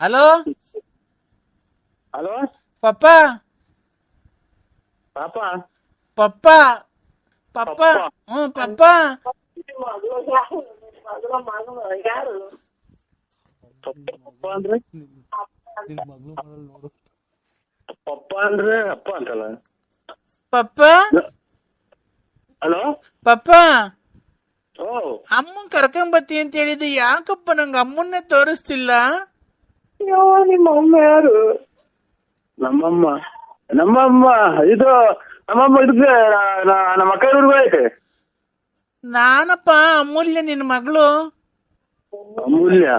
Hello hello ಪಪ್ಪ ಪಾಪ ಪಪ್ಪ ಪಪ್ಪ ಹ್ಞೂ ಪಪ್ಪ ಪಪ್ಪ ಅಂದ್ರೆ ಪಪ್ಪ ಅಂದ್ರೆ ಅಪ್ಪ ಅಂತಲ್ಲ ಪಪ್ಪ ಹಲೋ ಪಪ್ಪ ಓ ಅಮ್ಮನ್ ಕರ್ಕೊಂಬತ್ತಿ ಅಂತ ಹೇಳಿದ್ದು ಯಾಕಪ್ಪ ನಂಗೆ ಅಮ್ಮನ್ನೇ ತೋರಿಸ್ತಿಲ್ಲ ಅಯ್ಯೋ ನಿಮ್ಮ ಅಮ್ಮ ಯಾರು? ನಮ್ಮಮ್ಮ. ನಮ್ಮಮ್ಮ ಇದು ನಮ್ಮಮ್ಮ ನಾ- ನಮ್ಮ ಅಕ್ಕ ಹುಡುಗ ಐತೆ. ನಾನಪ್ಪ ಅಮೂಲ್ಯ ನಿನ್ ಮಗಳು. ಅಮೂಲ್ಯ.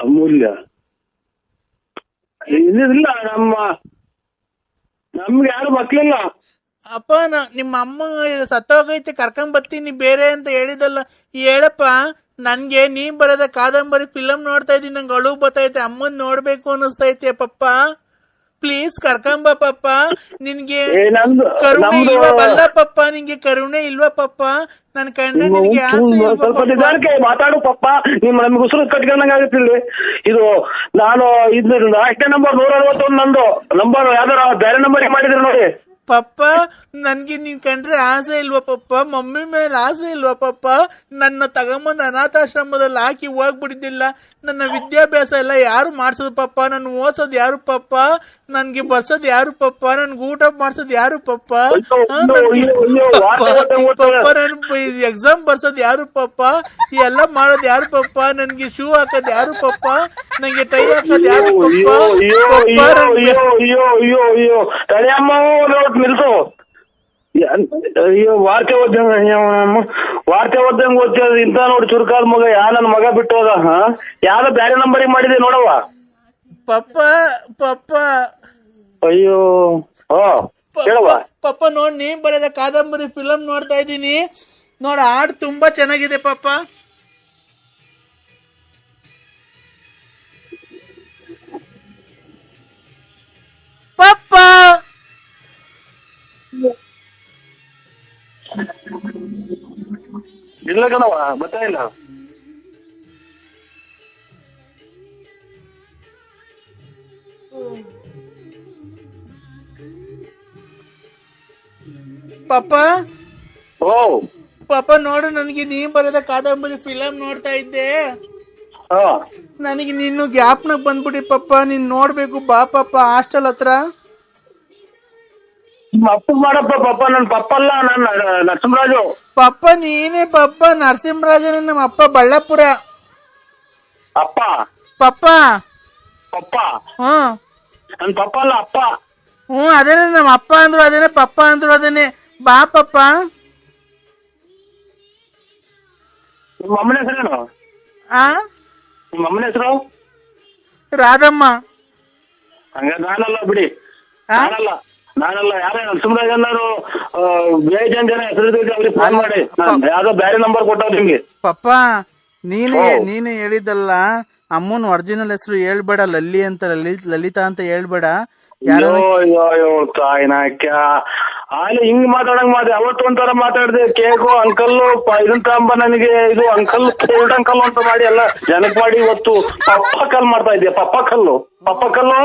ಅಮೂಲ್ಯ. ಇಲ್ಲ ನಮ್ಮ ನಮ್ಗೆ ಯಾರು ಮಕ್ಳಿಲ್ಲ ಅಪ್ಪ ನಿಮ್ಮ ಅಮ್ಮ ಸತ್ತೋಗೈತಿ ಕರ್ಕೊಂಡ್ ಬರ್ತೀನಿ ಬೇರೆ ಅಂತ ಹೇಳಿದಲ್ಲ ಹೇಳಪ್ಪ ನನ್ಗೆ ನೀ ಬರೋದ ಕಾದಂಬರಿ ಫಿಲಮ್ ನೋಡ್ತಾ ಇದ್ದೀನಿ ನಂಗೆ ಅಳು ಬರ್ತೈತೆ ಅಮ್ಮನ್ ನೋಡ್ಬೇಕು ಅನ್ನಿಸ್ತೈತೆ ಪಪ್ಪ. ಪ್ಲೀಸ್ ಕರ್ಕೊಂಬ ಪಪ್ಪ. ನಿನ್ಗೆ ಕರುಣೆ ಇಲ್ವಾ? ಬಲ್ಲ ಪಪ್ಪ ನಿಂಗೆ ಕರುಣೆ ಇಲ್ವಾ ಪಪ್ಪ? ನನ್ ಕಂಡ್ರೆ ನಿಮ್ಮ ನಿನ್ಗೆ ಸ್ವಲ್ಪ? ನಿಧಾನಕ್ಕೆ ಮಾತಾಡು ಪಪ್ಪ. ನಿಮ್ಮ ನಮ್ಗೆ ಉಸಿರು ಕಟ್ಕೊಂಡಂಗ ಆಗುತ್ತೆ ಇಲ್ಲಿ ಇದು ನಾನು ಇದು ಅಷ್ಟೇ ನಂಬರ್ ನೂರ ಅರವತ್ತೊಂದು ನಂದು. ನಂಬರ್ ಯಾವ್ದಾರ ಬೇರೆ ನಂಬರ್ ಮಾಡಿದ್ರೆ ನೋಡಿ. ಪಪ್ಪ ನನ್ಗೆ ನೀನ್ ಕಂಡ್ರೆ ಆಸೆ ಇಲ್ವಾ ಪಪ್ಪ? ಮಮ್ಮಿ ಮೇಲೆ ಆಸೆ ಇಲ್ವಾ ಪಪ್ಪ? ನನ್ನ ತಗೊಂಬಂದು ಅನಾಥಾಶ್ರಮದಲ್ಲಿ ಹಾಕಿ ಹೋಗ್ಬಿಡಿದ್ದಿಲ್ಲ ನನ್ನ ವಿದ್ಯಾಭ್ಯಾಸ ಎಲ್ಲ ಯಾರು ಮಾಡ್ಸೋದು ಪಪ್ಪ? ನನ್ನ ಓದ್ಸೋದು ಯಾರು ಪಪ್ಪ? ನನ್ಗೆ ಬರ್ಸೋದು ಯಾರು ಪಪ್ಪ? ನನ್ಗೆ ಊಟ ಮಾಡ್ಸೋದು ಯಾರು ಪಪ್ಪ? ನನ್ಗೆ-. ಪಪ್ಪ ನನ್ ಎಕ್ಸಾಮ್ ಬರ್ಸೋದು ಯಾರು ಪಪ್ಪ? ಎಲ್ಲ ಮಾಡೋದು ಯಾರು ಪಪ್ಪ? ನನ್ಗೆ ಶೂ ಹಾಕೋದು ಯಾರು ಪಪ್ಪ? ನಂಗೆ ಟೈ ಹಾಕೋದು ಯಾರು ಪಪ್ಪ? ಪಪ್ಪ ನನ್ಗೆ- ಅಯ್ಯೋ ವಾರ್ತೆ ಓದ್ದಂಗ ವಾರ್ತೆ ಓದ್ದಂಗ ಓದ್ತಿರೋದು ಇಂತ ನೋಡಿ ಚುರುಕಾದ ಮಗ ಯಾ ನನ್ನ ಮಗ ಬಿಟ್ಟು ಹೋದ ಯಾವ್ದೋ ಬೇರೆ ನಂಬರಿಗೆ ಮಾಡಿದೆ ನೋಡವ್ವ. ಪಪ್ಪ ಪಪ್ಪ. ಅಯ್ಯೋ ಪಪ್ಪ ನೋಡ್ ನೀ ಬರೆದ ಕಾದಂಬರಿ ಫಿಲಂ ನೋಡ್ತಾ ಇದ್ದೀನಿ. ನೋಡ ಹಾಡು ತುಂಬಾ ಚೆನ್ನಾಗಿದೆ ಪಪ್ಪ. ಪಪ್ಪ! ಇಲ್ಲ ಕಣವ ಬರ್ತಾ ಇಲ್ಲ. ಪಾಪ? ಓ ಪಾಪ ನೋಡು ನನಗೆ ನೀ ಬರೆದ ಕಾದಂಬರಿ ಫಿಲಂ ನೋಡ್ತಾ ಇದ್ದೆ. ನನಗೆ ನಿನ್ನ ಗ್ಯಾಪ್ನಾಗ ಬಂದ್ಬಿಡಿ ಪಾಪ ನೀನ್ ನೋಡ್ಬೇಕು ಬಾ ಪಪ್ಪ ಹಾಸ್ಟೆಲ್ ಹತ್ರ. ಅಪ್ಪ ಮಾಡಪ್ಪ ಪಪ್ಪ ನನ್ ಪಪ್ಪ ಅಲ್ಲ ನನ್ನ ನರಸಿಂಹರಾಜು. ಪಪ್ಪ ನೀನೇ ಪಪ್ಪ ನರಸಿಂಹರಾಜನ ನಮ್ಮ ಅಪ್ಪ ಬಳ್ಳಾಪುರ. ಅಪ್ಪ. ಪಪ್ಪ. ಪಪ್ಪ. ಹ್ಮ್ ನನ್ ಪಪ್ಪ ಅಲ್ಲ ಅಪ್ಪ. ಹ್ಮ್ ಅದೇನೆ ನಮ್ಮ ಅಪ್ಪ ಅಂದ್ರು ಅದೇನೆ ಪಪ್ಪ ಅಂದ್ರು ಅದೇನೆ. ಬಾ ಪಪ್ಪ. ನಿಮ್ಮ ಅಮ್ಮನ ಹೆಸರೇನು? ಆ? ನಿಮ್ಮ ಅಮ್ಮನ ಹೆಸರು? ರಾಧಮ್ಮ. ಹಂಗ ನಾನಲ್ಲ ಬಿಡಿ? ನಾನಲ್ಲ. ನಾನಲ್ಲ ಯಾರೇ ನರಸಿಂಹರಾಜ್ ಅನ್ನೋರು ಬೇಜನ್ ಜನ ಹೆಸರಿದ್ದೀವಿ ಅವ್ರಿಗೆ ಫೋನ್ ಮಾಡಿ. ನಾನ್ ಯಾವ್ದೋ ಬೇರೆ ನಂಬರ್ ಕೊಟ್ಟವ್ ನಿಮ್ಗೆ. ಪಪ್ಪ ನೀನೇ ನೀನು ಹೇಳಿದಲ್ಲ ಅಮ್ಮನ ಒರಿಜಿನಲ್ ಹೆಸರು ಹೇಳ್ಬೇಡ ಲಲ್ಲಿ ಅಂತ ಲಲಿತ್ ಲಲಿತಾ ಅಂತ ಹೇಳ್ಬೇಡ. ಯಾರೋ ಅಯ್ಯೋ ಅಯ್ಯೋ ಅಯ್ಯೋ ತಾಯಿನ ಕ್ಯಾ ಅಲ್ಲಿ ಹಿಂಗ್ ಮಾತಾಡಂಗ್ ಮಾತಾಡಿ ಅವತ್ತು ಒಂಥರ ಮಾತಾಡ್ದೆ ಕೇಕು ಅಂಕಲ್ಲು ಇದನ್ ತಾಂಬ ನನಗೆ ಇದು ಅಂಕಲ್ ಕೋಲ್ಡ್ ಅಂಕಲ್ ಅಂತ ಮಾಡಿ ಎಲ್ಲ ಜನಕ್ ಮಾಡಿ ಇವತ್ತು ಪಪ್ಪ ಕಲ್ ಮಾಡ್ತಾ ಇದ್ದೆ ಪಪ್ಪ ಕಲ್ಲು ಪಪ್ಪ ಕಲ್ಲು.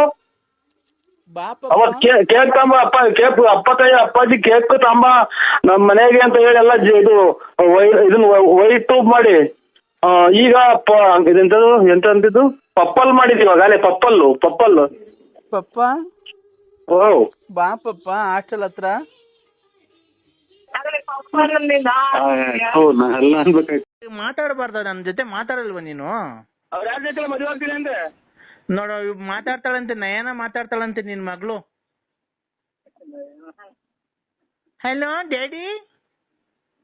ಅವತ್ ಕೇಕ್ ತಂಬ ಅಪ್ಪ ಕೇಕ್ ಅಪ್ಪ ತಾಯಿ ಅಪ್ಪಾಜಿ ಕೇಕ್ ತಂಬ ನಮ್ ಮನೆಗೆ ಅಂತ ಹೇಳಿ ಎಲ್ಲ ಇದು ಇದನ್ನ ವೈಟ್ ಮಾಡಿ. ಈಗ ಇದೆಂತದು ಎಂತ ಅಂತಿದ್ದು ಪಪ್ಪಲ್ ಮಾಡಿದೀವಿ ಅಲ್ಲೇ ಪಪ್ಪಲ್ಲು ಪಪ್ಪಲ್ಲು. ಪಪ್ಪ? ಓ ಬಾ ಪಪ್ಪ ಹಾಸ್ಟೆಲ್ ಹತ್ರ? ಮಾತಾಡಬಾರ್ದ ನನ್ನ ಜೊತೆ ಮಾತಾಡಲ್ವ ನೀನು? ಅವ್ರ ಯಾರ ಜೊತೆ ಮದುವೆ ಆಗ್ತೀನಿ ಅಂದ್ರೆ? ನೋಡ ಮಾತಾಡ್ತಾಳಂತೆ ನಯನ ಮಾತಾಡ್ತಾಳಂತೆ ನಿನ್ ಮಗಳು. ಹಲೋ ಡ್ಯಾಡಿ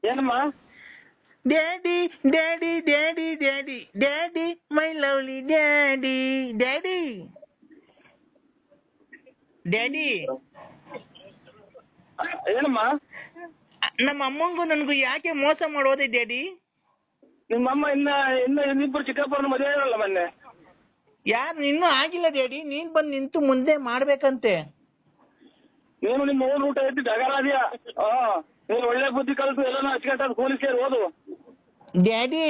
ಏನಮ್ಮ? Daddy daddy daddy daddy daddy my lovely daddy daddy daddy ಏನಮ್ಮ? ನಮ್ಮ ಅಮ್ಮಂಗೂ ನನಗೂ ಯಾಕೆ ಮೋಸ ಮಾಡೋದೆ ಡ್ಯಾಡಿ ನಿಮ್ಮ ಅಮ್ಮ ಇನ್ನ ಇನ್ನ ಇನ್ನಿಬ್ರು ಚಿಕ್ಕಪ್ಪನ ಮದುವೆ ಇರಲ್ಲ ಮೊನ್ನೆ. ಯಾರು ಇನ್ನೂ ಆಗಿಲ್ಲ ಡ್ಯಾಡಿ ನೀನ್ ಬಂದ್ ನಿಂತು ಮುಂದೆ ಮಾಡ್ಬೇಕಂತೆ. ನೀನು ನಿಮ್ಮ ಓನ್ ಊಟ ಐತಿ ಡಗಾರಾದ್ಯಾ ಹಾ ನೀನು ಒಳ್ಳೆ ಬುದ್ಧಿ ಕಲಿತು ಎಲ್ಲಾನು ಅಚ್ಚುಕಟ್ಟಾದ ಪೊಲೀಸ್ ಸೇರಿ ಓದು. ಡ್ಯಾಡಿ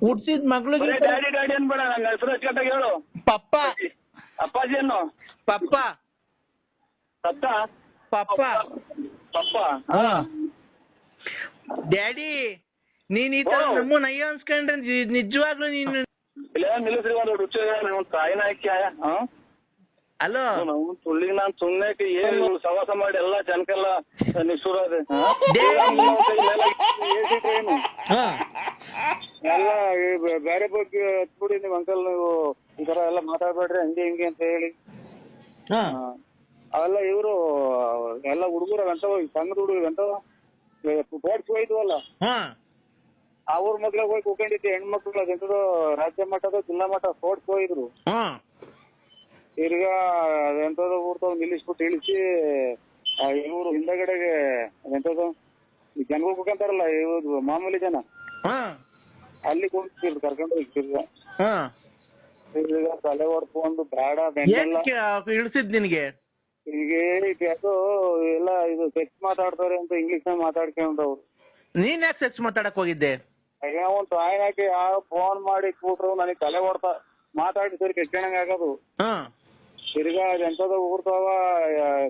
ಹುಡ್ಸಿದ್ ಮಗಳಿಗೆ ಬರೀ ಡ್ಯಾಡಿ ಡ್ಯಾಡಿ ಅನ್ಬೇಡ ನಂಗೆ ಹೆಸರು ಅಚ್ಚುಕಟ್ಟಾಗಿ ಹೇಳು. ಪಪ್ಪ. ಅಪ್ಪಾಜಿ ಅನ್ನು ಪಪ್ಪ? ಸತ್ತ ಪಪ್ಪ. ಪಪ್ಪ. ಹಾ. ಡ್ಯಾಡಿ ನೀನ್ ಈ ತರ ನಮ್ಮ ನೈ ಅಯ್ಯೋ ಅನ್ಸ್ಕೊಂಡ್ರೆ ನಿಜ- ನಿಜವಾಗ್ಲೂ ನೀನು ಇಲ್ಲ ನಿಲ್ಲಿಸ್ರಿ ಒಂದು ರುಚಿ ನಾವು ತಾಯಿನ ಹಾಕಿ ಹಾ? ಅಲೋ? ನಾವು ಸುಳ್ಳಿಗೆ ನಾನು ಸುಮ್ಮನೆ ಏನು ಸವಾಸ ಮಾಡಿ ಎಲ್ಲ ಜನಕ್ಕೆಲ್ಲ ನಿಷ್ಠುರ ಅದೇ ಹಾ? ಎಲ್ಲ ಬೇರೆ ಬಗ್ಗೆ ಹತ್ಬಿಡಿ ನೀವು ಅಂಕಲ್ ನೀವು ಈ ತರ ಎಲ್ಲ ಮಾತಾಡ್ಬೇಡ್ರಿ ಹಂಗೆ ಹಿಂಗೆ ಅಂತ ಹೇಳಿ. ಅವೆಲ್ಲ ಇವ್ರು ಎಲ್ಲ ಹುಡುಗರು ಗಂಟವ ಸಣ್ಣ ಹುಡುಗರು ಗಂಟವ ಸ್ಪೋರ್ಟ್ಸ್ ಹೋಯ್ತವಲ್ಲ ಹಾ. ಅವ್ರ ಮಕ್ಳಿಗೆ ಹೋಗಿ ಕೂಕೊಂಡಿದ್ದೆ ಹೆಣ್ಮಕ್ಳು ಅದೆಂತದೋ ರಾಜ್ಯ ಮಟ್ಟದ ಜಿಲ್ಲಾ ಮಟ್ಟ ಸ್ಪೋರ್ಟ್ಸ್ ಹೋಗಿದ್ರು ಹಾ. ತಿರ್ಗಾ ಅದೆಂತದೋ ಊರ್ತವ್ ನಿಲ್ಲಿಸ್ಬಿಟ್ಟು ಇಳಿಸಿ ಇವರು ಹಿಂದಗಡೆಗೆ ಈ ಜನಗಳು ಕೂಕಂತಾರಲ್ಲ ಇವ್ರು ಮಾಮೂಲಿ ಜನ. ಹಾ. ಅಲ್ಲಿ ಕೂತಿದ್ರು ಕರ್ಕೊಂಡು ಹೋಗಿ ತಿರ್ಗಾ. ತಲೆ ಹೊಡ್ಕೊಂಡು ಬೇಡ ಇಳಿಸಿದ್ ನಿನ್ಗೆ? ಈಗ ಅದು ಎಲ್ಲ ಇದು ಸೆಕ್ಸ್ ಮಾತಾಡ್ತಾರೆ ಅಂತ ಇಂಗ್ಲಿಷ್ ನಾಗ ಮಾತಾಡ್ಕೊಂಡವ್ರು. ನೀನ್ ಯಾಕೆ ಸೆಕ್ಸ್ ಮಾತಾಡಕ್ ಹೋಗಿದ್ದೆ? ಈಗ ಒಂದು ತಾಯಿ ಹಾಕಿ ಯಾವ ಫೋನ್ ಮಾಡಿ ಕೂಟ್ರು ನನಗೆ ತಲೆ ಹೊಡ್ತಾ ಮಾತಾಡಿ ಸರಿ ಕೆಟ್ಟಣಂಗ ಆಗೋದು. ಹಾ. ತಿರ್ಗಾ ಅದೆಂತದ ಊರ್ತಾವ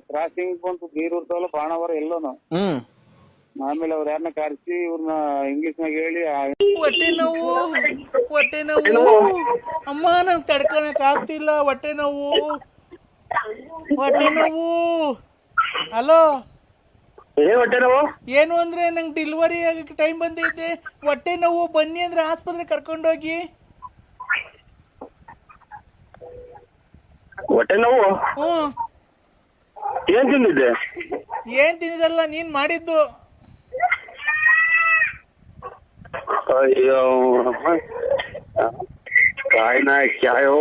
ಕ್ರಾಸಿಂಗ್ ಬಂತು ಬೀರ್ ಊರ್ತಾವಲ್ಲ ಬಾಣವರ ಎಲ್ಲೋನು. ಹ್ಮ್. ಆಮೇಲೆ ಅವ್ರ ಯಾರನ್ನ ಕಾರಿಸಿ ಇವ್ರನ್ನ ಇಂಗ್ಲಿಷ್ ನಾಗ ಹೇಳಿ ಹೊಟ್ಟೆ ನೋವು ಹೊಟ್ಟೆ ನೋವು. ಅಮ್ಮ ನಂಗೆ ತಡ್ಕೊಳಕ್ ಆಗ್ತಿಲ್ಲ ಹೊಟ್ಟೆ ನೋವು. ಹೊಟ್ಟೆ ನೋವು. ಹಲೋ. ಏನ್ ಹೊಟ್ಟೆ ನಾವು? ಏನು ಅಂದ್ರೆ ನಂಗೆ ಡೆಲಿವರಿ ಆಗಕ್ಕೆ ಟೈಮ್ ಬಂದೈತೆ. ಹೊಟ್ಟೆ ನೋವು ಬನ್ನಿ ಅಂದ್ರೆ ಆಸ್ಪತ್ರೆ ಕರ್ಕೊಂಡೋಗಿ. ಹೊಟ್ಟೆ ನೋವು? ಹ್ಞೂ. ಏನ್ ತಿಂದಿದ್ದೆ? ಏನ್ ತಿಂದಿದಲ್ಲ ನೀನ್ ಮಾಡಿದ್ದು. ಅಯ್ಯೋ ಕಾಯ್ನ ಕ್ಯಾಯೋ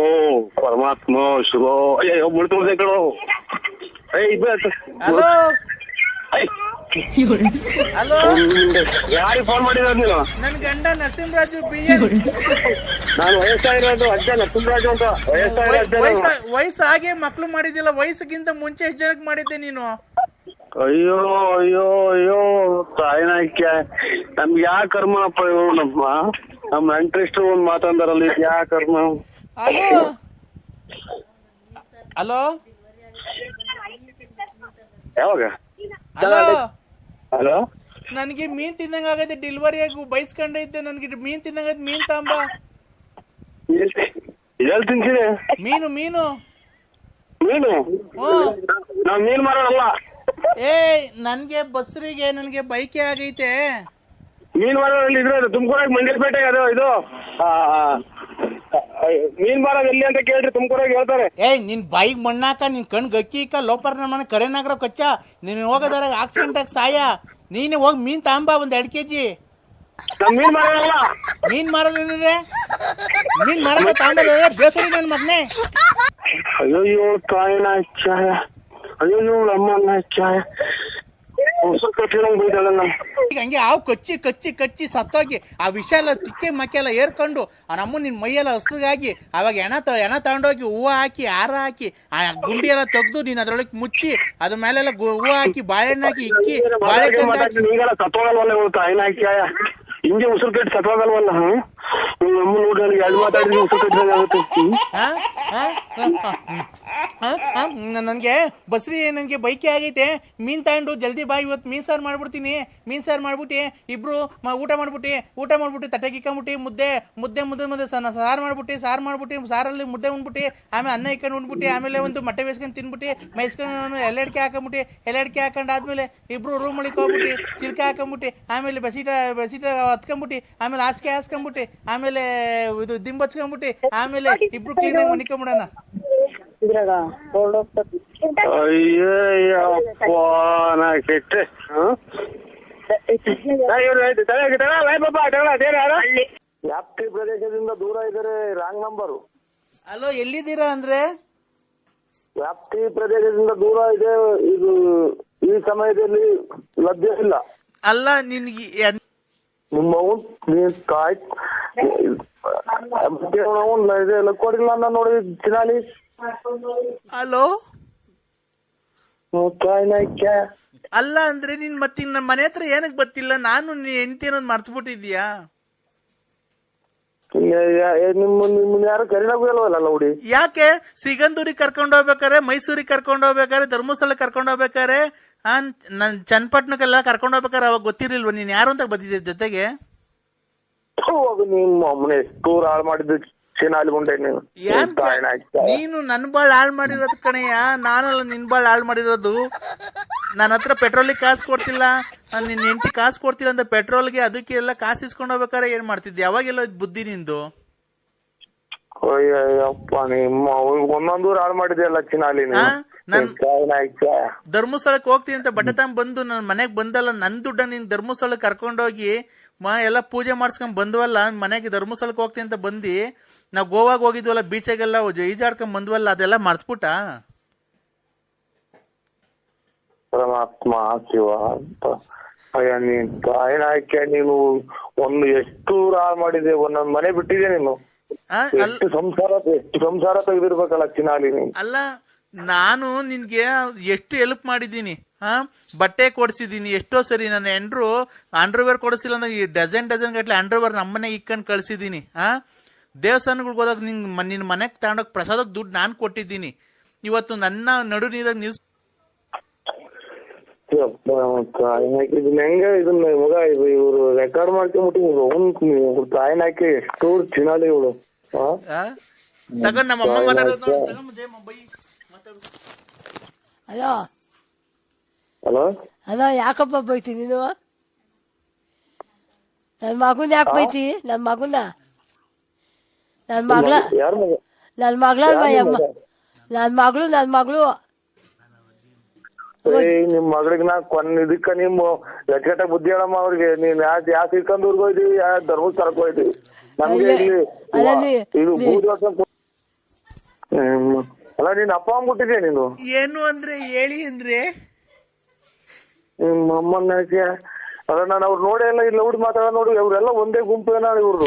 ಪರಮಾತ್ಮ ಶುಭೋ ಅಯ್ಯೋ ಮುಡ್ತು ಕಡೋ ಏ ಇದು ಹಲೋ ಹಲೋ? ಯಾರಿಗೆ ಫೋನ್ ಮಾಡಿದ ನೀನು? ನನ್ ಗಂಡ ನರಸಿಂಹರಾಜು ಬಿ ನಾನು ವಯಸ್ಸಾಗಿರೋದು ಅಜ್ಜ ನರಸಿಂಹರಾಜು ಅಂತ. ವಯಸ್ಸ ವಯಸ್ಸು ಹಾಗೆ ಮಕ್ಳು ಮಾಡಿದಿಲ್ಲ ವಯಸ್ಸಿಗಿಂತ ಮುಂಚೆ ಎಷ್ಟು ಜನಕ್ಕೆ ಮಾಡಿದ್ದೆ ನೀನು. ಅಯ್ಯೋ ಅಯ್ಯೋ ಅಯ್ಯೋ ತಾಯಿನ ಕ್ಯಾ ನಮ್ಗೆ ಯಾ ಕರ್ಮಪ್ಪ ಇವ್ರು ನಮ್ಮ ನಮ್ಮ ಇಂಟ್ರೆಸ್ಟ್ ಒಂದ್ ಮಾತಂದಾರಲ್ಲ ಇದು ಯಾ ಕರ್ಮ? ಹಲೋ? ಹಲೋ? ಯಾವಾಗ? ಹಲೋ ಹಲೋ ನನಗೆ ಮೀನ್ ತಿನ್ನಂಗ ಆಗೈತೆ ಡೆಲಿವರಿ ಆಗಿ ಬೈಸ್ಕೊಂಡೈತೆ ನನಗೆ ಮೀನ್ ತಿನ್ನಂಗೈತೆ ಮೀನ್ ತಾಂಬ. ಎಲ್ಲಿ ತಿಂತೀನಿ ಮೀನು ಮೀನು? ಮೀನು? ನಾವ್ ಮೀನ್ ಮಾರೋಲ್ಲ ಏ ನನ್ಗೆ ಬಸ್ರಿಗೆ ನನ್ಗೆ ಬೈಕೆ ಆಗೈತೆ. ಮೀನ್ ಮಾರೋದ್ರಲ್ಲಿ ಇದ್ರೆ ತುಮಕೂರಾಗ ಮಂಡ್ಯಪೇಟೆ ಅದು ಇದು ಮೀನ್ ಮಾರೋದು ಎಲ್ಲಿ ಅಂತ ಕೇಳ್ರಿ ತುಮಕೂರಾಗ ಹೇಳ್ತಾರೆ. ಏಯ್ ನಿನ್ ಬಾಯಿಗೆ ಮಣ್ಣಾಕ ನಿನ್ ಕಣ್ ಗಕ್ಕಿ ಇಕ್ಕ ಲೋಪರ್ ಮನೆ ಕರೆನಾಗ್ರ ಕಚ್ಚ. ನೀನು ಹೋಗೋದ್ರಾಗ ಆಕ್ಸಿಡೆಂಟ್ ಆಗಿ ಸಾಯ. ನೀನು ಹೋಗಿ ಮೀನ್ ತಾಂಬ ಒಂದ್ ಎರಡ್ ಕೆಜಿ. ನಮ್ ಮೀನ್ ಮಾರೋಲ್ಲ ಮೀನ್ ಮಾರದ ಮೀನ್ ಮಾರೋದ ತಾಂಬ ಬೇಸರಿ ನನ್ ಮಗನೇ. ಅಯ್ಯೋ ತಾಯಿನ ಚಾಯ ಅಯ್ಯೋ ಅಮ್ಮನ ಚಾಯ ಈಗ ಹಂಗೆ ಹಾವು ಕಚ್ಚಿ ಕಚ್ಚಿ ಕಚ್ಚಿ ಸತ್ತೋಗಿ ಆ ವಿಷ ಎಲ್ಲ ತಿಕ್ಕೆ ಮಕ್ಕೆಲ್ಲ ಏರ್ಕೊಂಡು ಆ ನಮ್ಮ ನಿನ್ ಮೈಯೆಲ್ಲ ಹಸುಗಾಗಿ ಅವಾಗ ಎಣ ತ ಎಣ ತಗೊಂಡೋಗಿ ಹೂವು ಹಾಕಿ ಹಾರ ಹಾಕಿ ಆ ಗುಂಡಿ ಎಲ್ಲ ತೆಗ್ದು ನೀನ್ ಅದ್ರೊಳಗೆ ಮುಚ್ಚಿ ಅದ್ರ ಮೇಲೆಲ್ಲ ಹೂವು ಹಾಕಿ ಬಾಳೆಹಣ್ಣು ಹಾಕಿ. ಇಕ್ಕಿ ಬಾಳೆಹಣ್ಣು ಹಾಕಿ ಹಿಂಗೆ ಉಸಿರು ಕಟ್ಟಿ ಸತ್ವಾಗಲ್ವಲ್ಲ ನನಗೆ ಬಸ್ರಿ ನನ್ಗೆ ಬೈಕೆ ಆಗೈತೆ. ಮೀನ್ ತಗೊಂಡು ಜಲ್ದಿ ಬಾ ಇವತ್ತು ಮೀನ್ ಸಾರು ಮಾಡ್ಬಿಡ್ತೀನಿ. ಮೀನ್ ಸಾರು ಮಾಡ್ಬಿಟ್ಟು, ಇಬ್ರು ಊಟ ಮಾಡ್ಬಿಟ್ಟು ಊಟ ಮಾಡ್ಬಿಟ್ಟು, ತಟ್ಟೆ ಕಿಕ್ಕೊಂಬಿಟ್ಟು, ಮುದ್ದೆ ಮುದ್ದೆ ಮುದ್ದೆ ಮುದ್ದೆ ಸಾರ್ ಸಾರು ಮಾಡ್ಬಿಟ್ಟು ಸಾರು ಮಾಡ್ಬಿಟ್ಟು, ಸಾರಲ್ಲಿ ಮುದ್ದೆ ಉಂಡ್ಬಿಟ್ಟು ಆಮೇಲೆ ಅನ್ನ ಇಕ್ಕೊಂಡು ಉಂಡ್ಬಿಟ್ಟು ಆಮೇಲೆ ಒಂದು ಮೊಟ್ಟೆ ಬೇಯಿಸ್ಕೊಂಡು ತಿನ್ಬಿಟ್ಟು ಮೈಸ್ಕೊಂಡು ಎಲ್ಲಡ್ಕೆ ಹಾಕೊಂಬಿಟ್ಟು ಎಲೆಡ್ಕೆ ಹಾಕೊಂಡು ಆದ್ಮೇಲೆ ಇಬ್ರು ರೂಮ್ ಒಳಗೆ ಹೋಗ್ಬಿಟ್ಟು, ಚಿಲ್ಕ ಹಾಕೊಂಬಿಟ್ಟು, ಆಮೇಲೆ ಬಸೀಟ ಬಸೀಟ ಹತ್ಕೊಂಬಿಟ್ಟು, ಆಮೇಲೆ ಹಾಸಿಗೆ ಹಾಸ್ಕೊಂಬಿಟ್ಟು ಆಮೇಲೆ ಇದು ದಿಂಬಚ್ಕೊಂಡ್ಬಿಟ್ಟು ಆಮೇಲೆ ಇಬ್ರು ಕ್ಲೀನ್ ಮನಿಕೊಂಬಿಡೋಣ. ಅಯ್ಯಯ್ಯಪ್ಪ ನಾ ಕೆಟ್ಟೆ? ವ್ಯಾಪ್ತಿ ಪ್ರದೇಶದಿಂದ ದೂರ ಇದ್ದಾರೆ ರಾಂಗ್ ನಂಬರು ಅಲೋ ಎಲ್ಲಿದ್ದೀರಾ ಅಂದ್ರೆ? ವ್ಯಾಪ್ತಿ ಪ್ರದೇಶದಿಂದ ದೂರ ಇದೆ ಇದು ಈ ಸಮಯದಲ್ಲಿ ಲಭ್ಯ ಇಲ್ಲ. ಅಲ್ಲ ನಿನ್ಗೆ ನಿಮ್ಮ ಅವ್ನ್ ನೀನ್ ಕಾಯ್ ಮತ್ತೆ ಅವ್ನ್ ಇದೆ ಲಕ್ಕೋಡಿಲ್ಲ ಅಂತ ನೋಡಿ ಚಿನಾಲಿ ಕ್ಯಾ ಅಲ್ಲ ಅಂದ್ರೆ ನೀನ್ ಮತ್ತೆ ನಮ್ಮ ಮನೆ ಹತ್ರ ಏನಕ್ ಬತ್ತಿಲ್ಲ ನಾನು ನೀನ್ ಹೆಂಡತಿ ಅನ್ನೋದು ಮರ್ತ್ಬಿಟ್ಟಿದ್ಯಾ? ನಿಮ್ಮ ನಿಮ್ಮನ್ನ ಯಾರು ಕರಿನಾಗೂ ಇಲ್ವಲ್ಲ ಹುಡಿ ಯಾಕೆ? ಸಿಗಂದೂರಿಗೆ ಕರ್ಕೊಂಡು ಹೋಗ್ಬೇಕಾರೆ ಮೈಸೂರಿಗೆ ಕರ್ಕೊಂಡು ಹೋಗ್ಬೇಕಾರೆ ಧರ್ಮಸ್ಥಳ ಕರ್ಕೊಂಡು ಹೋಗ್ಬೇಕಾರೆ ಆ ನನ್ ಚನ್ನಪಟ್ಟಣಕ್ಕೆಲ್ಲ ಕರ್ಕೊಂಡು ಹೋಗ್ಬೇಕಾದ್ರೆ ಅವಾಗ ಗೊತ್ತಿರ್ಲಿಲ್ವ? ನೀನ್ ಯಾರು ಅಂತ ಬಂದಿದ್ದೆ ಜೊತೆಗೆ? ಹಾಳು ಮಾಡಿದ್ದು ನೀನು. ನೀನು ನನ್ ಬಾಳ್ ಹಾಳ್ ಮಾಡಿರೋದು ಕಣಯ್ಯ. ನಾನಲ್ಲ ನಿನ್ ಬಾಳ್ ಹಾಳ್ ಮಾಡಿರೋದು. ನನ್ನ ಹತ್ರ ಪೆಟ್ರೋಲಿಗೆ ಕಾಸು ಕೊಡ್ತಿಲ್ಲ. ನಾನು ಹೆಂಡತಿ ಕಾಸು ಕೊಡ್ತಿಲ್ಲ ಅಂತ ಪೆಟ್ರೋಲ್ಗೆ ಅದಕ್ಕೆ ಎಲ್ಲ ಕಾಸು ಇಸ್ಕೊಂಡ್ ಹೋಗ್ಬೇಕಾರೆ ಏನ್ ಮಾಡ್ತಿದ್ದೆ? ಯಾವಾಗೆಲ್ಲ ಬುದ್ಧಿ ನಿಂದು? ಅಯ್ಯಪ್ಪ ನಿಮ್ಮ ಒಂದೊಂದು ಹಾಳು ಮಾಡಿದೆಯಲ್ಲ ಚಿನಾಲಿ? ನನ್-. ಧರ್ಮಸ್ಥಳಕ್ಕೆ ಹೋಗ್ತೀನಿ ಅಂತ ಬಟ್ಟೆ ತಗೊಂಡ್ ಬಂದು ನನ್ನ ಮನೆಗೆ ಬಂದಲ್ಲ ನನ್ ದುಡ್ಡ ನೀನ್ ಧರ್ಮಸ್ಥಳಕ್ಕೆ ಕರ್ಕೊಂಡೋಗಿ ಮಾ ಎಲ್ಲ ಪೂಜೆ ಮಾಡ್ಸ್ಕೊಂಡ್ ಬಂದ್ವಲ್ಲ ಮನೆಗೆ ಧರ್ಮಸ್ಥಳಕ್ಕೆ ಹೋಗ್ತೀನಿ ಅಂತ ಬಂದು ನಾವ್ ಗೋವಾಗ ಹೋಗಿದ್ವಲ್ಲ ಬೀಚಾಗೆಲ್ಲ ಈಜಾಡ್ಕೊಂಡ್ ಬಂದ್ವಲ್ಲ ಅದೆಲ್ಲ ಮರ್ತ್ಬಿಟ್ಟ? ಪರಮಾತ್ಮ ಶಿವ ಅಂತ. ಅಯ್ಯ ನೀನ್ ಗಾಯನ ಆಯ್ಕೆ ನೀನು ಒಂದು ಎಷ್ಟು ರಾ ಮಾಡಿದೆ ಒಂದೊಂದ್ ಮನೆ ಬಿಟ್ಟಿದೆ ನೀನು. ಎಷ್ಟು ಸಂಸಾರ ಎಷ್ಟು ಸಂಸಾರ ತೆಗೆದಿರ್ಬೇಕಲ್ಲ ಚಿನಾಲಿ ನೀನು. ಅಲ್ಲ ನಾನು ನಿನ್ಗೆ ಎಷ್ಟು ಹೆಲ್ಪ್ ಮಾಡಿದ್ದೀನಿ ಹಾ? ಬಟ್ಟೆ ಕೊಡಿಸಿದ್ದೀನಿ ಎಷ್ಟೋ ಸರಿ ನನ್ನ ಎಂಡ್ರು ಅಂಡರ್ವೇರ್ ಕೊಡಿಸಿಲ್ಲ ಅಂದ್ರೆ ಈ ಡಜನ್ ಡಜನ್ ಗಟ್ಲೆ ಅಂಡರ್ವೇರ್ ನಮ್ಮನೆಗೆ ಇಕ್ಕೊಂಡು ಕಳಿಸಿದ್ದೀನಿ ಹಾ? ದೇವಸ್ಥಾನಗಳಿಗೆ ಹೋದಾಗ ನಿಂಗೆ ನಿನ್ನ ಮನೆಗೆ ತಗೊಂಡೋಗಿ ಪ್ರಸಾದಕ್ಕೆ ದುಡ್ಡು ನಾನು ಕೊಟ್ಟಿದ್ದೀನಿ. ಇವತ್ತು ನನ್ನ ನಡು ನೀರಾಗ ನಿಲ್ಸ್ ಹೆಂಗೆ ಇದನ್ನ ಮಗ ಇವ್ರು ರೆಕಾರ್ಡ್ ಮಾಡ್ಕೊಂಬಿಟ್ಟು ಅವ್ನು ತಾಯಿನ ಹಾಕಿ ಎಷ್ಟು ಚಿನಾಲಿ ಇವಳು? ತಗೊಂಡ್ ನಮ್ಮ ಅಮ್ಮ ಮಾತಾಡೋದು ನೋಡು, ತಗೊಂಡ್ ಜಯಮ್ಮ ಬೈ ಮಾತಾಡು ಹಲೋ? ಹಲೋ? ಹಲೋ ಯಾಕಪ್ಪ ಬೈತಿ ನೀನು ನನ್ನ ಮಗನ ಯಾಕೆ ಬೈತಿ? ನನ್ನ ಮಗನ? ನನ್ನ ಮಗಳ ನನ್ನ ಮಗಳ ನನ್ನ ಮಗಳು ನನ್ನ ಮಗಳು. ನಿಮ್ ಮಗಳಿಗೆ ನಾ ಕೊನ್ ಇದಕ್ಕ ನಿಮ್ಮ ಎಟ್ಟ ಬುದ್ಧಿ ಹೇಳಮ್ಮ ಅವ್ರಿಗೆ. ನೀನ್ ಯಾ ಯಾ ಶ್ರೀಕಂದೂರ್ಗ್ ಹೋಯ್ದಿವಿ ಯಾ ಧರ್ಮಸ್ಥಳಕ್ಕೆ ಹೋಯ್ದಿವಿ ನಮ್ಗೆ ಇಲ್ಲಿ ಇದು ಹ್ಮ್. ಅಲ್ಲ ನೀನ್ ಅಪ್ಪ ಅಂದ್ಬಿಟ್ಟಿದ್ಯಾ ನೀನು? ಏನು ಅಂದ್ರೆ ಹೇಳಿ ಅಂದ್ರೆ? ನಿಮ್ಮ ಅಮ್ಮನ ಅಲ್ಲ ನಾನು ಅವ್ರು ನೋಡೇ ಇಲ್ಲ ಇಲ್ಲ ಹುಡ್ ಮಾತಾಡ ನೋಡಿ ಇವರೆಲ್ಲ ಒಂದೇ ಗುಂಪು ಏನೋ ಇವ್ರದ್ದು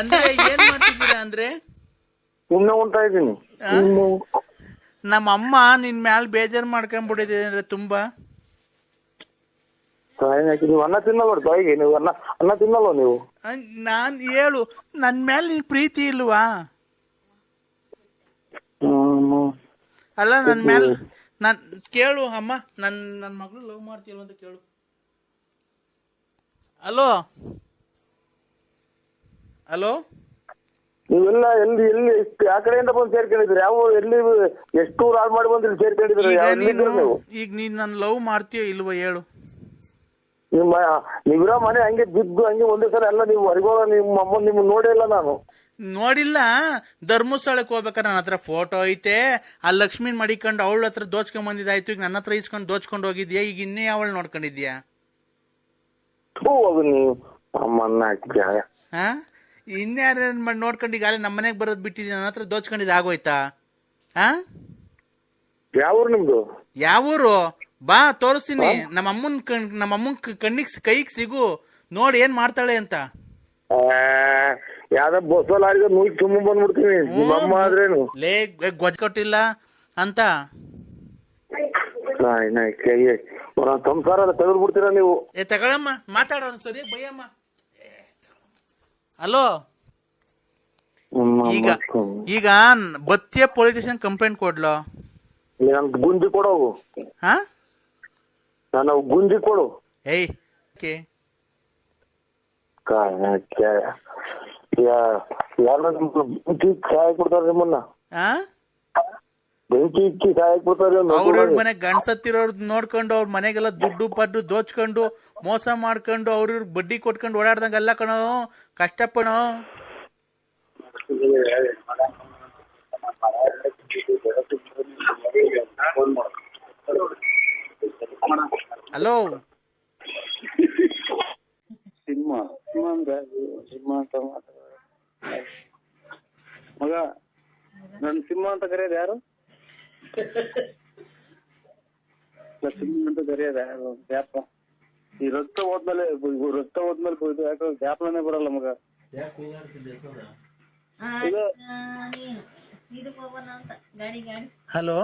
ಅಂದ್ರೆ ಏನ್ ಮಾಡ್ತಿದ್ದೀರಾ ಅಂದ್ರೆ? ಸುಮ್ನೆ ಉಂಟಾ ಇದ್ದೀನಿ. ನಮ್ಮ ಅಮ್ಮ ನಿನ್ ಮ್ಯಾಲ್ ಬೇಜಾರ್ ಮಾಡ್ಕೊಂಡ್ಬಿಟ್ಟಿದೆ ಅಂದ್ರೆ ತುಂಬಾ. ಹಾಕಿ ನೀವು ಅನ್ನ ತಿನ್ನಲ್ಲ ತಾಯಿಗೆ ನೀವು ಅನ್ನ ಅನ್ನ ತಿನ್ನಲ್ವ ನೀವು? ಆ, ನಾನ್ ಹೇಳು ನನ್ ಮೇಲೆ ನಿನ್ ಪ್ರೀತಿ ಇಲ್ವಾ ಹ್ಮ್. ಅಲ್ಲ ನನ್ ಮ್ಯಾಲ ನನ್ ಕೇಳು ಅಮ್ಮ ನನ್ ನನ್ ಮಗಳು ಲವ್ ಮಾಡ್ತೀಯಲ್ವ ಅಂತ ಕೇಳು. ಹಲೋ ಹಲೋ ನೀವೆಲ್ಲ ಎಲ್ಲಿ ಎಲ್ಲಿ ಆ ಕಡೆಯಿಂದ ಬಂದು ಸೇರ್ಕೊಂಡಿದ್ರಿ ಯಾವ ಎಲ್ಲಿ ಎಷ್ಟು ಹಾಳು ಮಾಡಿ ಬಂದ್ರಿ ಸೇರ್ಕೊಂಡಿದ್ರಿ ಈಗ ನೀನು ಈಗ ನೀನ್ ನನ್ ಲವ್ ಮಾಡ್ತೀಯೋ ಇಲ್ವೋ ಹೇಳು. ನಿಮ್ಮ ನಿಮ್ಮ ಮನೆ ಹಂಗೆ ಬಿದ್ದು ಹಂಗೆ ಒಂದೇ ಸಲ ಎಲ್ಲ ನೀವು ಹೊರಗೋಳ ನಿಮ್ಮ ಅಮ್ಮ ನಿಮ್ ನೋಡಿಲ್ಲ ನಾನು. ನೋಡಿಲ್ಲ? ಧರ್ಮಸ್ಥಳಕ್ಕೆ ಹೋಗ್ಬೇಕಾರೆ ನನ್ನ ಹತ್ರ ಫೋಟೋ ಐತೆ. ಆ ಲಕ್ಷ್ಮೀನ್ ಮಡಿಕೊಂಡು ಅವಳ ಹತ್ರ ದೋಚ್ಕೊಂಡ್ ಬಂದಿದ್ದಾಯ್ತು. ಈಗ ನನ್ನ ಹತ್ರ ಇಸ್ಕೊಂಡು ದೋಚ್ಕೊಂಡು ಹೋಗಿದ್ಯಾ? ಈಗ ಇನ್ನೇ ಅವಳು ನೋಡ್ಕೊಂಡಿದ್ಯಾ? ಥೂ ಅದು ನೀವು. ಅಮ್ಮನ್ನ ಹಾಕಿ ಹಾ? ಇನ್ಯಾರ ನೋಡ್ಕೊಂಡು ಈಗ ನಮ್ಮ ಮನೆಗೆ ಬರೋದು ಬಿಟ್ಟಿದ್ಯಾ? ನನ್ನ ಹತ್ರ ದೋಚ್ಕೊಂಡಿದ್ದು ಆಗೋಯ್ತಾ? ಹಾ? ಯಾವ ಊರು ನಿಮ್ದು? ಯಾವೂರು? ಬಾ ತೋರಿಸ್ತೀನಿ. ನಮ್ಮ ಅಮ್ಮನ್ ಕಣ್ ನಮ್ಮ ಅಮ್ಮನ್ ಕಣ್ಣಿಗೆ ಕೈಗೆ ಸಿಗು. ನೋಡಿ ಏನ್ ಮಾಡ್ತಾಳೆ ಅಂತ. ಯಾವ್ದೋ ಬಸ್ ಲಾರಿಗೆ ನುಯ್ಕ್ ತುಂಬ ಬಂದ್ಬಿಡ್ತೀನಿ. ನಿಮ್ಮ ಅಮ್ಮ ಆದ್ರೇನು? ಲೇ ಗೊಜ್ಜ ಕೊಟ್ಟಿಲ್ಲ ಅಂತ. ನಾಯಿ ನಾಯಿ ಕೈ ಸಂಸಾರ ತೆಗೆದು ಬಿಡ್ತೀರಾ ನೀವು? ಏ ತಗೊಳಮ್ಮ ಮಾತಾಡೋ ಸರಿ ಬಯ್ಯಮ್ಮ ಹಲೋ ಈಗ ಈಗ ಬತ್ತಿಯ ಪೊಲೀಸ್ ಸ್ಟೇಷನ್ ಕಂಪ್ಲೇಂಟ್ ಕೊಡ್ಲೋ? ನನ್ ಗುಂಜಿ ಕೊಡೋವು ಹಾ? ನಾನು ಗುಂಜಿ ಕೊಡು ಏಯ್ ಓಕೆ ಯಾರ ಬೆಂಕಿ ಸಹಾಯ ಕೊಡ್ತಾರ ನಿಮ್ಮನ್ನ ಆ ಬೆಂಕಿ ಇಕ್ಕಿ ಸಹಾಯ ಕೊಡ್ತಾರೆ ಅವ್ರ ಮನೆ ಗಂಡ್ಸತ್ತಿರೋರ್ ನೋಡ್ಕೊಂಡು ಅವ್ರ ಮನೆಗೆಲ್ಲ ದುಡ್ಡು ಪಡ್ಡು ದೋಚ್ಕೊಂಡು ಮೋಸ ಮಾಡ್ಕೊಂಡು ಅವ್ರ ಬಡ್ಡಿ ಕೊಟ್ಕೊಂಡು ಓಡಾಡ್ದಂಗ ಎಲ್ಲಾ ಕಣೋ ಕಷ್ಟಪಡೋ ಹಲೋ. ಸಿಂಹ ಸಿಂಹ ಅಂದ್ರೆ ಸಿಂಹ ಅಂತ ಮಾತಾಡ ಮಗ ನನ್ ಸಿಂಹ ಅಂತ ಕರೆಯೋದು ಯಾರು? ಸಿಂಹ ಅಂತ ಕರೆಯೋದು ಯಾರು? ಯಾಪ ಈ ರಕ್ತ ಹೋದ್ಮೇಲೆ ರಕ್ತ ಹೋದ್ಮೇಲೆ ಇದು ಯಾಕೆ ಬರಲ್ಲ ಮಗ. ಇದು ಹಲೋ.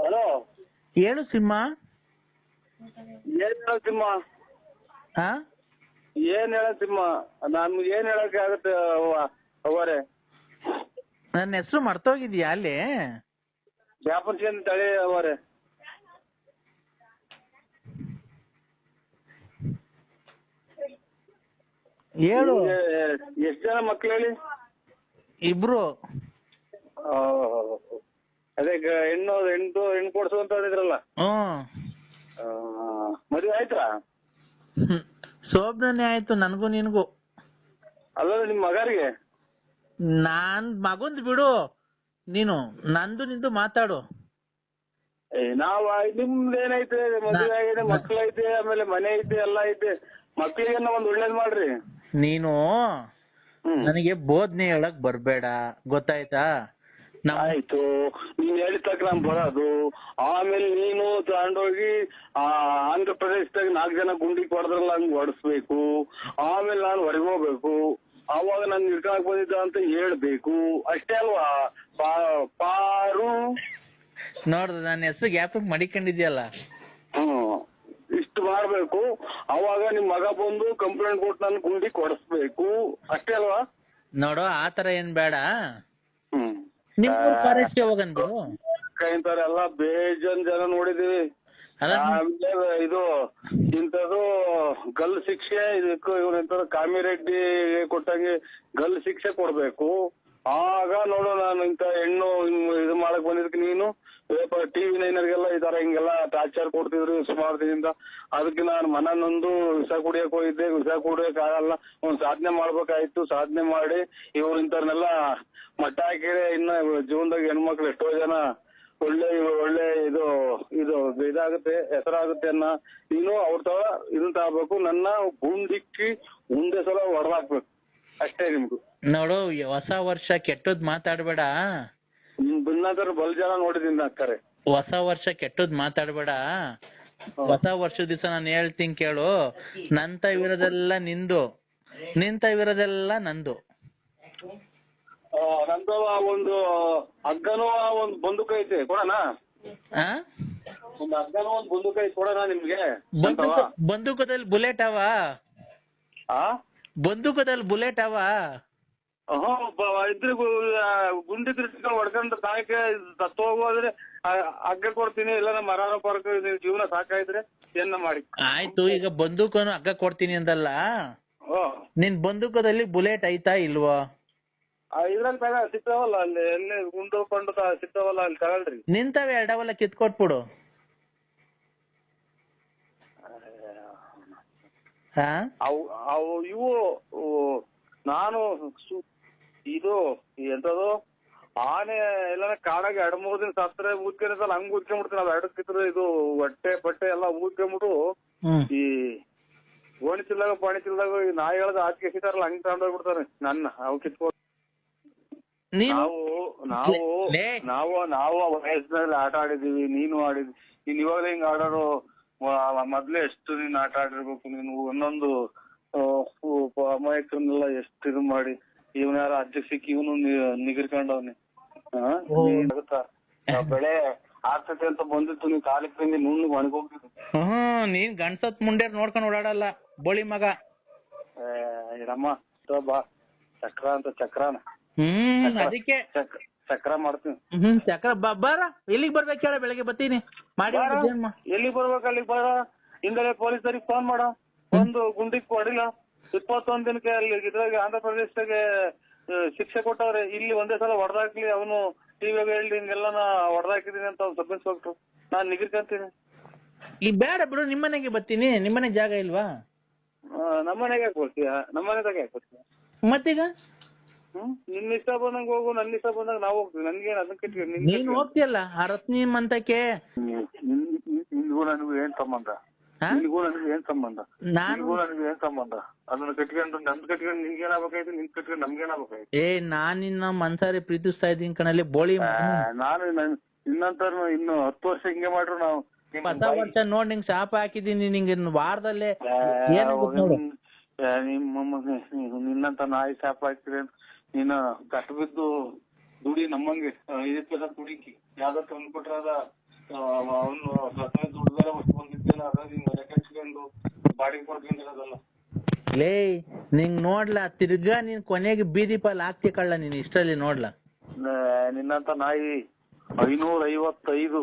ಹಲೋ. ಹೇಳು ಸಿಂಹ ಏನ್ ಹೇಳ ತಿಮ್ಮ? ಹಾ? ಏನ್ ಹೇಳಕ್ ತಿಮ್ಮ? ನಮ್ಗೆ ಏನ್ ಹೇಳಕ್ ಆಗತ್ತೆ ಅವರೇ ನನ್ನ ಹೆಸರು ಮರ್ತೋಗಿದ್ಯಾ ಅಲ್ಲಿ? ವ್ಯಾಪಾರ ತಳಿ ಅವರೇ ಹೇಳು. ಎಷ್ಟ್ ಜನ ಮಕ್ಳು ಹೇಳಿ? ಇಬ್ರು. ಅದೇ ಹೆಣ್ಣು ಹೆಣ್ಣು ಹೆಣ್ಣು ಕೊಡ್ಸು ಅಂತ ಹೇಳಿದ್ರಲ್ಲ? ಹ್ಮ್ ಮದ್ವೆ ಆಯ್ತಾ. ಶೋಭನೆ ಆಯ್ತು ನನಗೂ ನಿನಗೂ. ಅಲ್ಲ ನಿಮ್ ಮಗರಿಗೆ? ನಾನ್ ಮಗುಂದ್ ಬಿಡು. ನೀನು ನಂದು ನಿಂದು ಮಾತಾಡು. ನಾವ್ ನಿಮ್ದೇನೈತೆ ಮದುವೆ ಆಗಿದೆ ಮಕ್ಳೈತೆ ಐತೆ ಆಮೇಲೆ ಮನೆ ಐತೆ ಎಲ್ಲ ಐತೆ. ಮಕ್ಳಿಗೆ ಒಂದ್ ಒಳ್ಳೇದ್ ಮಾಡ್ರಿ. ನೀನು ನನಗೆ ಬೋಧನೆ ಹೇಳಕ್ ಬರ್ಬೇಡ. ಗೊತ್ತಾಯ್ತಾ? ಆಯ್ತು. ನೀನ್ ಹೇಳಿದ ತಕ್ಷಣ ನಾನ್ ಬರೋದು. ಆಮೇಲೆ ನೀನು ತಗೊಂಡೋಗಿ ಆ ಆಂಧ್ರ ಪ್ರದೇಶದಾಗ ನಾಲ್ಕು ಜನ ಗುಂಡಿ ಕೊಡದ್ರಲ್ಲ ಹಂಗ್ ಹೊಡಿಸ್ಬೇಕು. ಆಮೇಲೆ ನಾನು ಹೊರಗೆ ಹೋಗ್ಬೇಕು ಅವಾಗ ನಾನು ಹಿಡ್ಕೊಳಕ್ ಬಂದಿದ್ದ ಅಂತ ಹೇಳ್ಬೇಕು. ಅಷ್ಟೇ ಅಲ್ವಾ? ಪಾರು. ನೋಡ್ದ ನನ್ನ ಹೆಸರು ಗ್ಯಾಪ್ ಮಡಿಕೊಂಡಿದ್ಯಲ್ಲ. ಹ್ಮ್. ಇಷ್ಟು ಮಾಡ್ಬೇಕು. ಅವಾಗ ನಿಮ್ ಮಗ ಬಂದು ಕಂಪ್ಲೇಂಟ್ ಕೊಟ್ಟು ನನ್ ಗುಂಡಿ ಕೊಡಿಸ್ಬೇಕು ಅಷ್ಟೇ ಅಲ್ವಾ? ನೋಡು ಆತರ ಏನ್ ಬೇಡ. ಹ್ಮ್ ನಿಮ್ ಫಾರೆಸ್ಟ್ ಇಂಥವ್ರೆಲ್ಲ ಬೇಜನ್ ಜನ ನೋಡಿದೀವಿ. ಆಮೇಲೆ ಇದು ಇಂಥದ್ದು ಗಲ್ ಶಿಕ್ಷೆ ಇದಕ್ಕೂ ಇವ್ರು ಎಂತ ಕಾಮಿರೆಡ್ಡಿ ಕೊಟ್ಟಂಗೆ ಗಲ್ ಶಿಕ್ಷೆ ಕೊಡ್ಬೇಕು. ಆಗ ನೋಡು ನಾನು ಇಂಥ ಹೆಣ್ಣು ಇದು ಮಾಡಕ್ ಬಂದಿದ್ದಕ್ಕೆ ನೀನು ಪೇಪರ್, ಟಿವಿ ನೈನರ್ಗೆಲ್ಲ ಈ ತರ ಹಿಂಗೆಲ್ಲ ಟಾರ್ಚರ್ ಕೊಡ್ತಿದ್ರು ಸುಮಾರು ದಿನದಿಂದ. ಅದಕ್ಕೆ ನಾನು ಮನ ನೊಂದು ವಿಷ ಕುಡಿಯಕ್ ಹೋಗಿದ್ದೆ, ವಿಷ ಕುಡಿಯಕ್ ಆಗಲ್ಲ. ಒಂದ್ ಸಾಧನೆ ಮಾಡ್ಬೇಕಾಯ್ತು, ಸಾಧನೆ ಮಾಡಿ ಇವ್ರು ಇಂಥವ್ರನ್ನೆಲ್ಲ ಮಟ್ಟ ಹಾಕಿದ್ರೆ ಇನ್ನ ಜೀವನದಾಗ ಹೆಣ್ಮಕ್ಳು ಎಷ್ಟೋ ಜನ ಒಳ್ಳೆ ಒಳ್ಳೆ ಇದು ಇದು ಇದಾಗುತ್ತೆ, ಹೆಸರಾಗುತ್ತೆ ಅನ್ನ ನೀನು ಅವ್ರ ತರ ಇದನ್ನ ತಗೋಬೇಕು. ನನ್ನ ಗುಂಡಿಕ್ಕಿ ಮುಂದೆ ಸಲ ಹೊಡೆದಾಕ್ಬೇಕು. ಅಷ್ಟೇ ನಿಮ್ಗು. ನೋಡು ಹೊಸ ವರ್ಷ ಕೆಟ್ಟದ್ ಮಾತಾಡ್ಬೇಡ. ನಿಮ್ ಭಿನ್ನಾದ್ರ ಬಲ್ ಜನ ನೋಡಿದೀನಿ ಅಕ್ಕರೆ. ಹೊಸ ವರ್ಷ ಕೆಟ್ಟದ್ ಮಾತಾಡ್ಬೇಡ. ಹೊಸ ವರ್ಷದ ದಿವಸ ನಾನು ಹೇಳ್ತೀನಿ ಕೇಳು. ನಂತ ಇರೋದೆಲ್ಲ ನಿಂದು. ನಿಂತ ಇರೋದೆಲ್ಲ ನಂದು. ಆ, ನಂದು ಆ ಒಂದು ಹಗ್ಗನೂ ಆ ಒಂದು ಬಂದೂಕ ಐತೆ ಕೊಡೋಣ? ಆ? ಒಂದು ಹಗ್ಗನೂ ಒಂದು ಬಂದೂಕ ಐತೆ ಕೊಡೋಣ ನಿಮ್ಗೆ? ಬಂದೂಕ ಬಂದೂಕದಲ್ಲಿ ಬುಲೆಟ್ ಅವ? ಆ? ಬಂದೂಕದಲ್ಲಿ ಬುಲೆಟ್ ಅವ? ಹ್ಞೂ ಬ- ಇದ್ರೆ ಗುಂಡಿ ತಿರ್ಸ್ಕೊಂಡು ಹೊಡ್ಕೊಂಡು ತಾಯಕ್ಕೆ ಸತ್ತು ಹೋಗೋದ್ರೆ ಹಗ್ಗ ಕೊಡ್ತೀನಿ ಇಲ್ಲ ನಮ್ಮ ಮರಾನ ಪಾರ್ಕ್ ಜೀವನ ಸಾಕಾಯಿದ್ರೆ ಏನ ಮಾಡಿ. ಆಯ್ತು ಈಗ ಬಂದೂಕನು ಹಗ್ಗ ಕೊಡ್ತೀನಿ ಅಂದಲ್ಲ? ಓ ನಿನ್ ಬಂದೂಕದಲ್ಲಿ ಬುಲೆಟ್ ಐತಾ ಇಲ್ವಾ? ಇದ್ರಲ್ಲಿ ತಗ ಸಿಗ್ತಾವಲ್ಲ ಅಲ್ಲಿ ಎಲ್ಲಿ ಗುಂಡು ಪಂಡು ಸಿಗ್ತಾವಲ್ಲ ಅಲ್ಲಿ ತಗೊಳ್ರಿ. ನಿಂತಾವೆ ಎರಡವಲ್ಲ ಕಿತ್ಕೊಟ್ಬಿಡು ಹಾ? ಅವು ಅವು ಇವು ನಾನು ಇದು ಎಂತದು? ಆನೆ ಎಲ್ಲ ಕಾಡಾಗ ಎರಡು ಮೂರು ದಿನ ಸತ್ರೆ ಊದ್ಕೊಂಡಿರ್ತಲ್ಲ ಹಂಗ್ ಊದ್ಕೊಂಡ್ಬಿಡ್ತೀನಿ ಅವ್ ಎರಡು ಕಿತ್ರ ಇದು ಹೊಟ್ಟೆ ಬಟ್ಟೆ ಎಲ್ಲ ಊದ್ಕೊಂಡ್ಬಿಟ್ಟು ಈ ಓಣಿ ಚಿಲ್ಲಾಗ ಪಾಣಿ ಚಿಲ್ಲಾಗ ಈ ನಾಯಿ ಹೇಳ್ದ ಆಚೆ ಎಸಿತಾರಲ್ಲ ಹಂಗ್ ತಗೊಂಡೋಗ್ಬಿಡ್ತಾರೆ ನನ್ನ ಅವು ಕಿತ್ಕೊಂಡು ನೀನು ನಾವು ನಾವು ಲೇ. ನಾವು ನಾವು ಆ ವಯಸ್ಸಿನಲ್ಲಿ ಆಟ ಆಡಿದೀವಿ ನೀನು ಆಡಿದ್ ನೀನ್ ಇವಾಗಲೇ ಹಿಂಗ್ ಆಡೋರು ವ- ಮೊದ್ಲೇ ಎಷ್ಟು ನೀನ್ ಆಟ ಆಡಿರ್ಬೇಕು ನೀನು ಒಂದೊಂದು ಅಮಾಯಕರನ್ನೆಲ್ಲ ಎಷ್ಟು ಇದು ಮಾಡಿ ಇವನ್ ಯಾರ ಅಜ್ಜ ಸಿಕ್ಕಿ ಇವನು ನಿಗಿರ್ಕೊಂಡವ್ನೆ. ಆಗುತ್ತಾ ಬೆಳೆ ಆಗ್ತತೆ ಅಂತ ಬಂದಿತ್ತು ನೀವು ಕಾಲಿಗೆ ತಿಂದು ನುಣ್ಣಗ್ ಒಣಗೋಗ್ತಿದ್ದು ಹ್ಮ್ ನೀನ್ ಗಂಡ್ಸತ್ ಮುಂಡೇರ್ ನೋಡ್ಕೊಂಡ್ ಓಡಾಡಲ್ಲ ಬೋಳಿ ಮಗ. ರಮ್ಮ ತೋ ಬಾ. ಚಕ್ರ ಅಂತ ಚಕ್ರಾನ. ಹ್ಮ್ ಅದಕ್ಕೆ. ಚಕ್ರ ಮಾಡ್ತೀನಿ. ಹ್ಮ್ ಚಕ್ರ ಬರ. ಎಲ್ಲಿಗ್ ಬರ್ಬೇಕು ಹೇಳ ಬೆಳಗ್ಗೆ ಬರ್ತೀನಿ. ಮಾಡಿ ಎಲ್ಲಿಗ್ ಬರ್ಬೇಕು ಅಲ್ಲಿಗೆ ಬರ. ಹಿಂದಲೇ ಪೊಲೀಸರಿಗೆ ಫೋನ್ ಮಾಡ. ಒಂದು ಗುಂಡಿಗೆ ಹೊಡಿಲ್ಲ ಇಪ್ಪತ್ತೊಂದ್ ದಿನಕ್ಕೆ ಅಲ್ಲಿ ಇದ್ರಾಗ ಆಂಧ್ರ ಪ್ರದೇಶದಾಗೆ ಶಿಕ್ಷೆ ಕೊಟ್ಟವ್ರೆ ಇಲ್ಲಿ ಒಂದೇ ಸಲ ಹೊಡೆದಾಕ್ಲಿ ಅವನು ಟಿವಿಯಾಗ ಹೇಳಿ ಹಿಂಗೆಲ್ಲ ಹೊಡೆದಾಕಿದೀನಿ ಅಂತ ಅವ್ನು ಸಬ್ ಇನ್ಸ್ಪೆಕ್ಟ್ರು ನಾನ್ ನಿಗಿರ್ಕಂತೀನಿ ಈ ಬೇಡ ಬಿಡು ನಿಮ್ಮನೆಗೆ ಬರ್ತೀನಿ ನಿಮ್ಮನೆ ಜಾಗ ಇಲ್ವಾ ನಮ್ಮನೆಗೆ ಯಾಕೆ ಬರ್ತೀಯ ನಮ್ಮನೆದಾಗ ಯಾಕೆ ಬರ್ತೀಯ ಮತ್ತೀಗ ಹ್ಮ್ ನಿನ್ನ ಇಷ್ಟ ಬಂದಂಗ ಹೋಗು ನನ್ನ ಇಷ್ಟ ಬಂದಾಗ ನಾವು ಹೋಗ್ತೀವಿ ನನ್ಗೇನ್ ಅದನ್ನ ಕಟ್ಟಿ ನೀನ್ ಹೋಗ್ತಿಯಲ್ಲ ಆ ರತ್ನಿ ಮಂತಕ್ಕೆ ನಿನ್ಗೂ ನನಗೂ ಏನ್ ಸಂಬಂಧ? ನಿನ್ಗೂ ನನಗೂ ಏನ್ ಸಂಬಂಧ? ನಾನು ನಿನ್ಗೂ ನನಗೂ ಏನ್ ಸಂಬಂಧ? ಅದನ್ನ ಕಟ್ಕೊಂಡು ನಂದ್ ಕಟ್ಕೊಂಡು ನಿನ್ಗೇನಾಗ್ಬೇಕಾಯ್ತು ನಿನ್ ಕಟ್ಕೊಂಡು ನಮ್ಗೇನಾಗ್ಬೇಕಾಯ್ತು ಏ ನಾನ್ ನಿನ್ನ ಮನ್ಸಾರಿ ಪ್ರೀತಿಸ್ತಾ ಇದ್ದೀನಿ ಕಣಲ್ಲಿ ಬೋಳಿ. ನಾನು ಇನ್ನಂತರ ಇನ್ನು ಹತ್ತು ವರ್ಷ ಹಿಂಗೆ ಮಾಡ್ರು ನಾವು. ಹೊಸ ವರ್ಷ ನೋಡ್ ನಿಂಗ್ ಶಾಪ ಹಾಕಿದೀನಿ ನಿಂಗೆ ವಾರದಲ್ಲೇ ನಿಮ್ಮ ನಿನ್ನಂತ ನಾಯಿ ಶಾಪ ಹಾಕ್ತೀರಿ ನೀನು ಕಟ್ಟು ಬಿದ್ದು ದುಡಿ ನಮ್ಮಂಗೆ ಐದು ಪೈಸಾ ದುಡಿಕಿ. ಯಾವ್ದೋ ತಂದು ಕೊಟ್ರ ಅದ ಅವನು ದುಡ್ದಾರ ಲೇ ನಿಂಗ್ ನೋಡ್ಲಾ ತಿರ್ಗಾ ನೀನ್ ಕೊನೆಗೆ ಬೀದಿ ಪಾಲ್ ಹಾಕ್ತಿ ಕಳ್ಳ ನೀನ್ ಇಷ್ಟರಲ್ಲಿ ನೋಡ್ಲಾ. ನಿನ್ನಂತ ನಾಯಿ ಐನೂರ ಐವತ್ತೈದು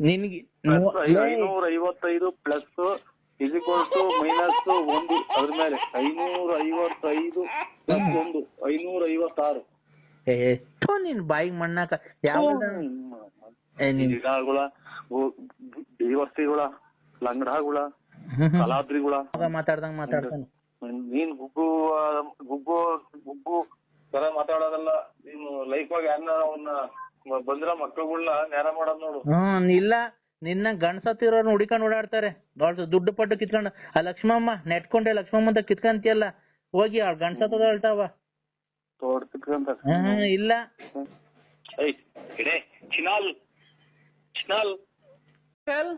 ನಿನ್ಗೆ ಐನೂರ ಐವತ್ತೈದು ಪ್ಲಸ್ ಇಸಿಕ್ವಲ್ ಟು ಮೈನಸ್ ಒಂದು. ಅದ್ರ ಮೇಲೆ ಐನೂರ ಐವತ್ತೈದು ಪ್ಲಸ್ ಒಂದು ಐನೂರ ಐವತ್ತಾರು ಎಷ್ಟು ನಿನ್ ಬಾಯಿ ಮಣ್ಣಾಕ ಯಾವ ಏ ನೀನ್ ಲಂಗಡಗಳ ಕಲಾದ್ರಿಗುಳ. ಮಾತಾಡ್ದಂಗ ಮಾತಾಡ್ದಂಗ್ ಮಾತಾಡ್ತಾನೆ. ನೀನ್ ಗುಗ್ಗು ಗುಬ್ಬು ಗುಗ್ಗು ಗುಗ್ಗು ತರ ಮಾತಾಡೋದಲ್ಲ. ನೀನು ಲೈಫ್ ಆಗಿ ಅನ್ನ ಅವನ್ನ ಬಂದ್ರ ಮಕ್ಳುಗಳ್ನ ನೇರ ಮಾಡೋದ್ ನೋಡು. ಹ್ಮ್ ಇಲ್ಲ. ನಿನ್ನ ಗಂಡ್ಸತ್ತಿರೋರ್ನ ಹುಡಿಕೊಂಡ್ ಓಡಾಡ್ತಾರೆ. ದೊಡ್ಡ ದುಡ್ಡು ಪಟ್ಟು ಕಿತ್ಕೊಂಡು ಆ ಲಕ್ಷ್ಮಮ್ಮ ನೆಟ್ಕೊಂಡೆ ಲಕ್ಷ್ಮಮ್ಮ ಅಂತ ಕಿತ್ಕಂತಿಯಲ್ಲ. ಹೋಗಿ ಅವ್ಳ ಗಂಡ್ಸತ್ತದ ಹೇಳ್ತಾವ. ಹ್ಮ್ ಇಲ್ಲ. ಚಿನಾಲ್ ಚಿನಾಲ್. ಕಲ್